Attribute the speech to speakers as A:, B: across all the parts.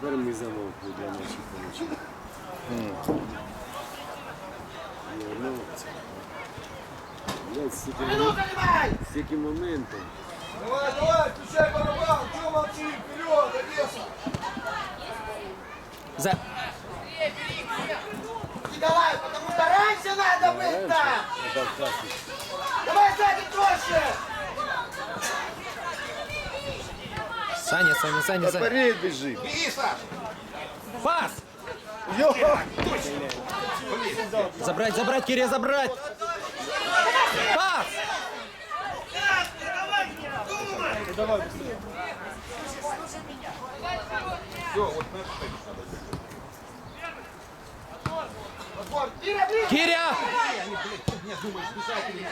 A: Тепер ми замовкли для наших помічників. Ну, це. Стільки, стільки моментів.
B: Давай, давай, включай барабан, чего молчим, вперед, Одесса!
C: За...
B: Не давай, потому что раньше надо быть там! Давай сзади проще!
C: Саня, Саня, Саня, Саня.
A: Парень бежит.
B: Беги, Саша.
C: Пас! Йо! Забрать, забрать, Кирия, забрать! Пас!
B: Давай быстрее. Все, вот наш Киря! Киря! Нет, думаешь, бежать
D: или не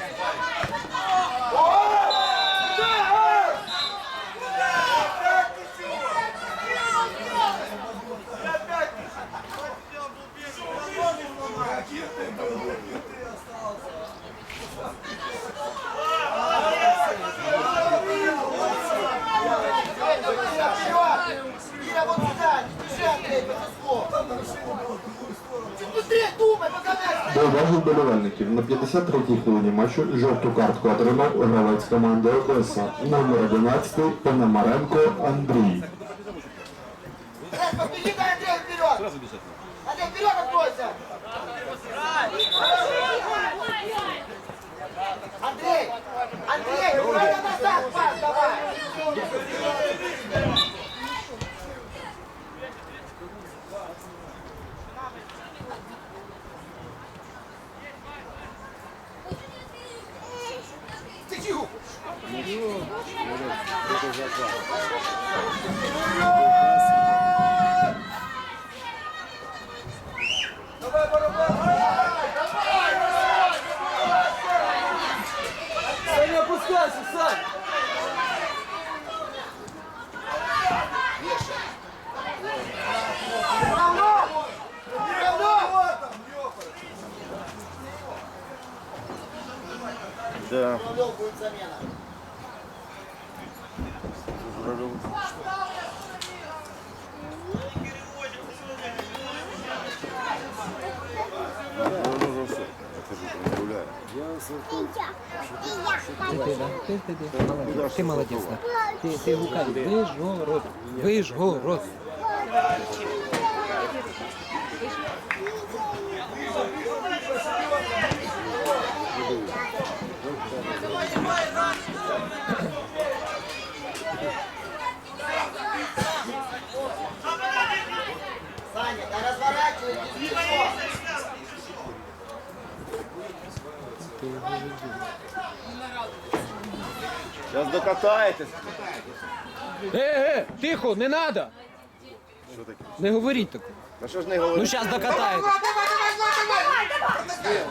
D: вболівальників на 53-й хвилині матчу жовту картку отримав гравець команди Одеса, номер 11 Пономаренко Андрій.
B: Андрей! Андрей! Андрей! Андрей,
A: Я Савком
C: Ти, да? Ти, ти, ти, молодець. Ти молодець, да. Ти. Вижгород. Вижгород.
A: Зараз докатаєтесь.
C: Е, е, тихо, не надо.
A: Що таке?
C: Не говоріть так.
A: А що ж не?
C: Ну зараз докатаєте.
B: Давай, давай, давай, давай, давай!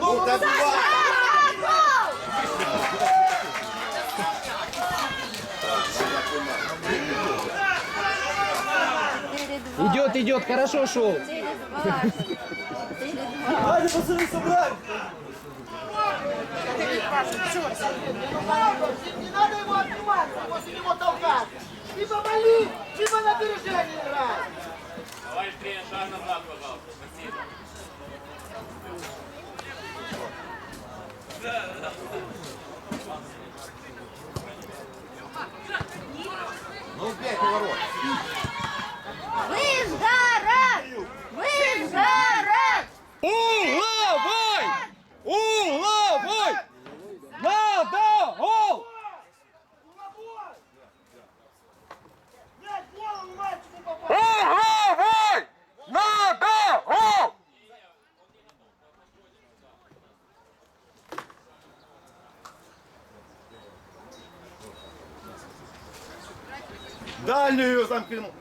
A: Ну, так буває.
C: Идет, идет, хорошо шел.
B: Давайте, пацаны, собрать! Не надо его отнимать, толкать! Либо моли, либо на опережение играть!
E: Давай, Трен, шаг назад, пожалуйста. Спасибо.
F: Визгород! Визгород!
C: Угловой! Угловой! Надо гол!
B: Мяч в голову мальчику попал!
C: Угловой! Надо гол!
A: Дальнюю замкнув.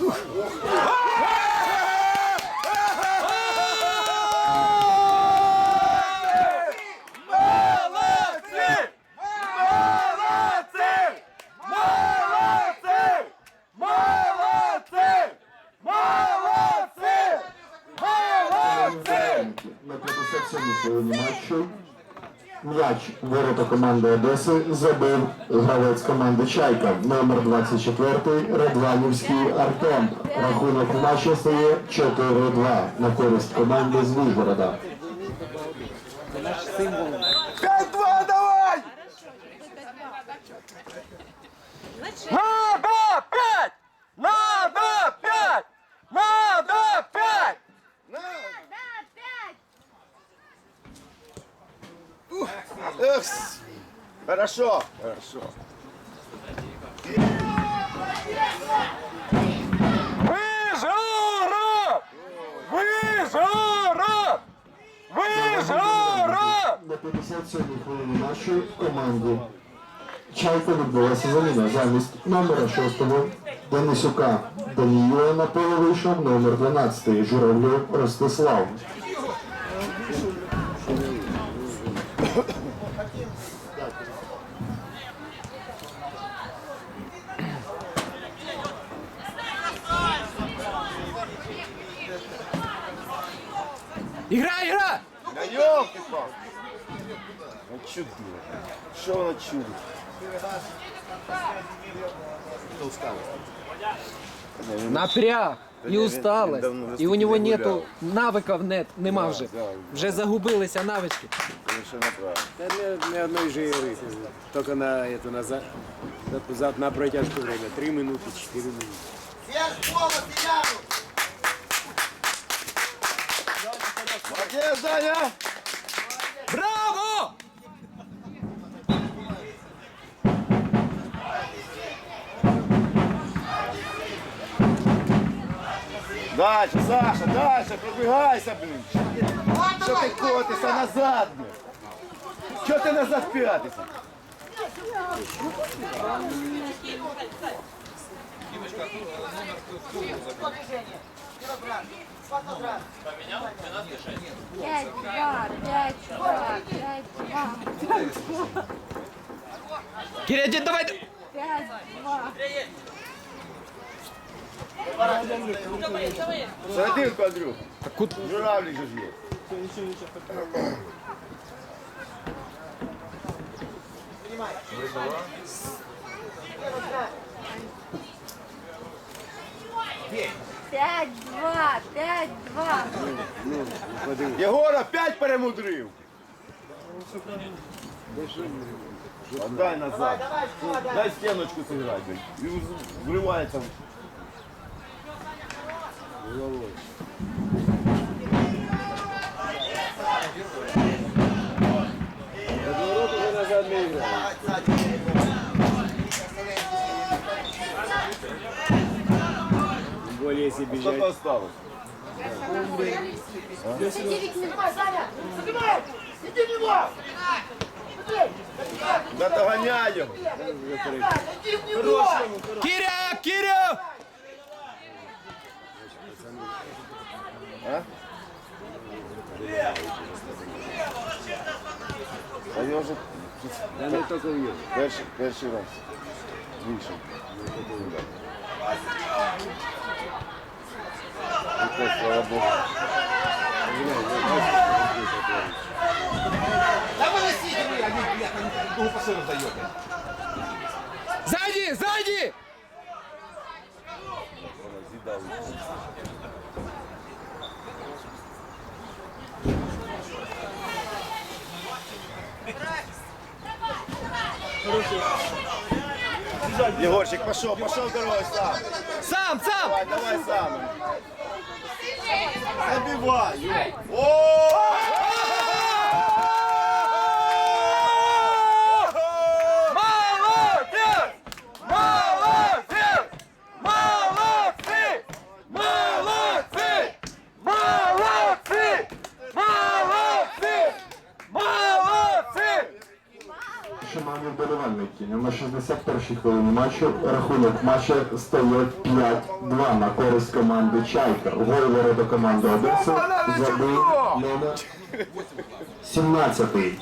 C: Молодцы!
D: Ворота команди Одеси забив гравець команди Чайка, номер 24 Радванівський Артем. Рахунок матча стає 4-2 на користь команди з Вижгорода.
C: Це наш
B: 5-2, давай! Надо пять! Надо пять! Надо пять!
F: Да, пять.
A: Эх, Хорошо, хорошо.
B: Вижора! Вижора! Вижора!
D: На 57-й хвилині матчу команді Чайка відбулася заміна замість номера 6 Денисюка Даніїла на поле вийшов номер 12 Журавльов Ростислав.
C: Ігра, ігра!
A: Да ёлки-палки. Ну чудо. Что оно чудит?
C: Напряг
A: Да
C: і
A: ні, він-
C: усталость.
A: він давно
C: І у нього
A: не
C: нету
A: гуляв.
C: навиків, нет, нема
A: Да,
C: вже.
A: да.
C: Вже загубилися навички.
A: Совершенно правильно.
G: Да ни, ни одной же игры. Только на это назад, назад на протяжку время. Три минуты, четыре минуты.
B: Серж, голос,
A: Молодец, Даня!
C: Браво!
A: Дальше, Саша, дальше, пробегайся, блин. Что ты котишься назад, блин? Что ты назад пятишься?
F: Пять, два, пять, два, пять, два,
C: Киря, иди, давай!
F: пять, два.
A: Серединку, Андрюх.
C: Так кут-
A: Журавлик же есть.
F: Пять, два, пять, два.
A: Єгор опять перемудрив. Отдай назад. Дай стеночку зіграти. І вривається.
G: Разворот Тем более, если бежать.
A: Что-то осталось.
B: Снимай, Саня! Снимай! Иди в него!
A: Да догоняем.
B: Иди в него!
C: Киря, Киря!
A: А я вже
G: Да не только уехал.
A: перший, перший раз. Вийшов. І то, слава Богу.
C: Сзади, сзади!
A: Егорчик, пошел, пошел дорогой сам.
C: Сам, сам!
A: Давай, давай сам. Забивай. О!
D: перші хвилини рахунок матча стає 5-2 на користь команди Чайка. Гол ворота команди Одеси забив номер 17.
B: Одеса,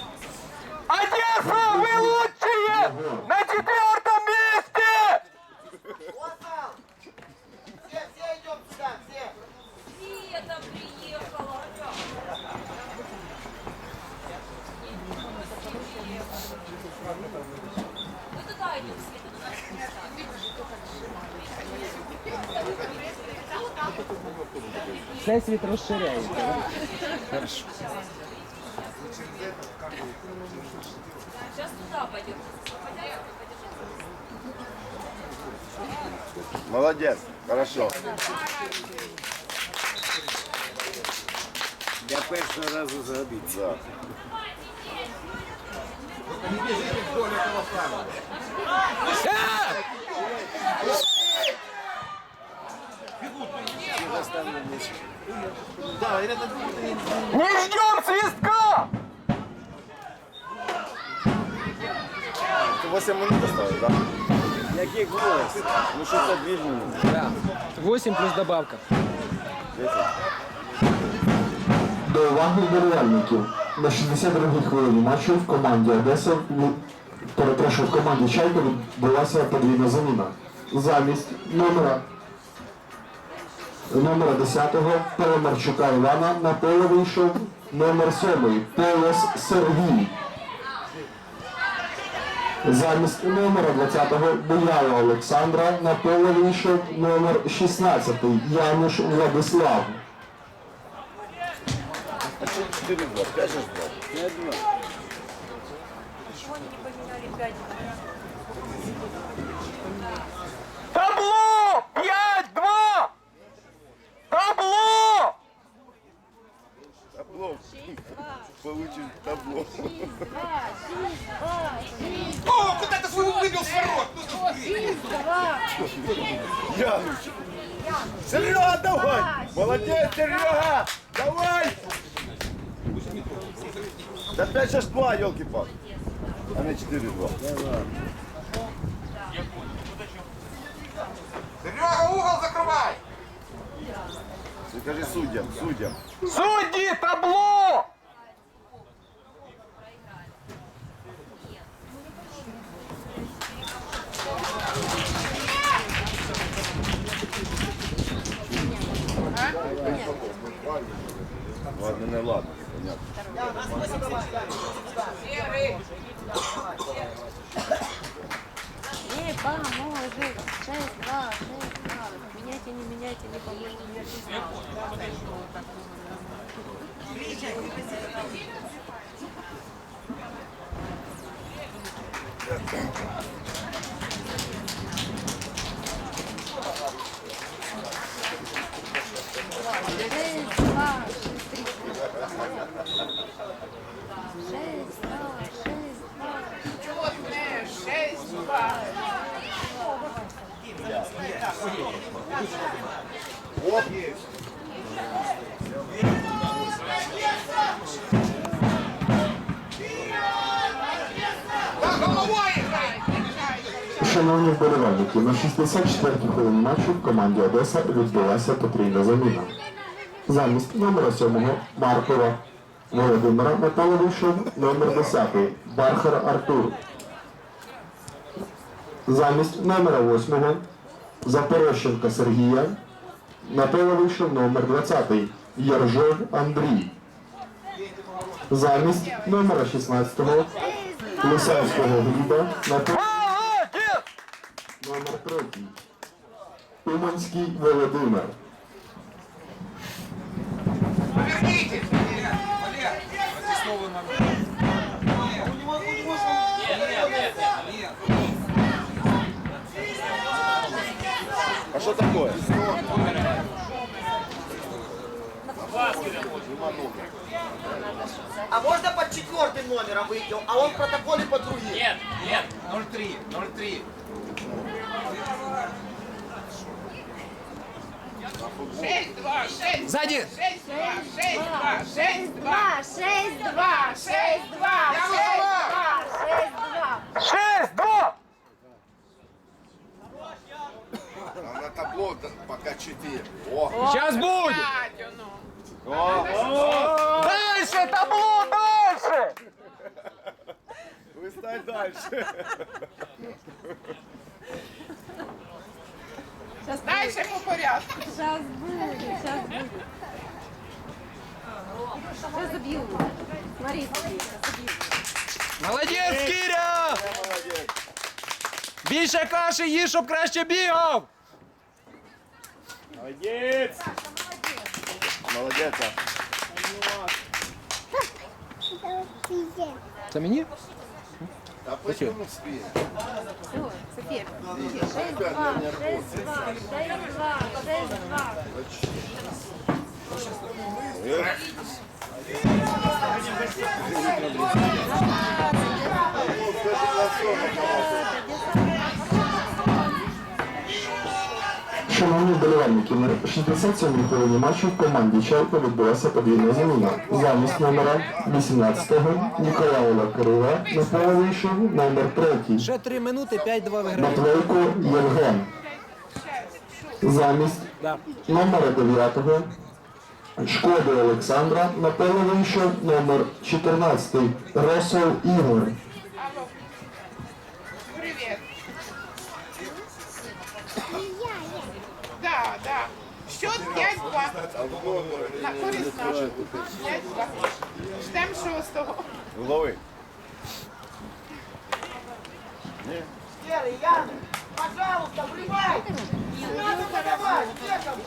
B: ви лучшие! На 4
C: Всесвіт розширяється. да? Хорошо.
A: Молодець, хорошо.
G: Я першого разу згадив.
A: Да.
H: Не ждем свистка!
A: 8 минут оставив, так?
G: Яких голос?
A: Ну що це 2 минути?
C: Да. 8 плюс добавка.
D: До уваги вболівальників. На 62-й хвилині матчу в команді Одеса ві- перепрошую, в команді Чайка відбулася подвійна заміна. Замість номера номера 10-го Перемарчука Івана на поле вийшов номер 7 Полос Сергій. Замість номера 20-го Буяла Олександра на поле вийшов номер 16 Януш Владислав.
A: А что 4 2?
G: Почему
H: они поменяли 5
A: 2? Получим табло.
F: Два, шесть, два, шесть,
H: О, куда ты свой выбил с ворот?
F: шесть, два.
A: Януш. Серега, давай! Молодець, Серега! Давай! Да 5 6 2 елки-палки. А не 4 2
H: Серега, угол закрывай!
A: Ти кажи суддям, суддям.
H: Судьи, табло!
A: Ладно, не ладно, понятно.
F: Поможет. Шесть, два, шесть, два. Меняйте, не меняйте, не поможет. Шесть, два, шесть, три. Шесть, два, шесть, два.
D: Шановні вболівальники, на 64-й хвилині матчу в команді Одеса відбулася потрійна заміна. Замість номера 7 Маркова Володимира поле вийшов номер 10 Бархар Артур. Замість номера 8 Запорощенка Сергія на поле вийшов номер 20 Єржов Андрій. Замість номера 16 Лисавського Гліба на поле! Номер третій. Уманський Володимир.
H: Смотрите! Здесь
A: А что такое?
B: А можно под четвертым номером а выйти, а он в протоколе под другим?
E: Нет, нет,
H: 03, 03.
C: Сзади!
A: 6, 2, 6, пока 4. О!
H: Сейчас будет!
A: О!
H: Дальше, табло, дальше!
A: Листай дальше.
I: Дальше по порядку.
F: Сейчас будет, сейчас будет. Сейчас забью. Смотри, смотри, сейчас забью.
C: Молодець, Кіря! Більше каші їж, щоб краще бігав!
G: Молодець!
A: Молодець.
C: Це мені?
A: А потім спіє.
F: Все, София. 6, 2, 6, 2,
D: Шановні вболівальники, на 67-й хвилині матчу в команді Чайка відбулася подвійна заміна. Замість номера 18-го Ніколаєва Кирила на поле вийшов номер 3
C: Ще 3 минути, 5-2 виграє.
D: Матвейко Євген. Замість номера 9 Шкоди Олександра на поле вийшов номер 14 Росол Ігор.
I: да. Счет 5-2. На користь нашу. 5-2. Ждем шостого.
B: Лови. Яна, пожалуйста, вливай. Не надо подавать. Где там?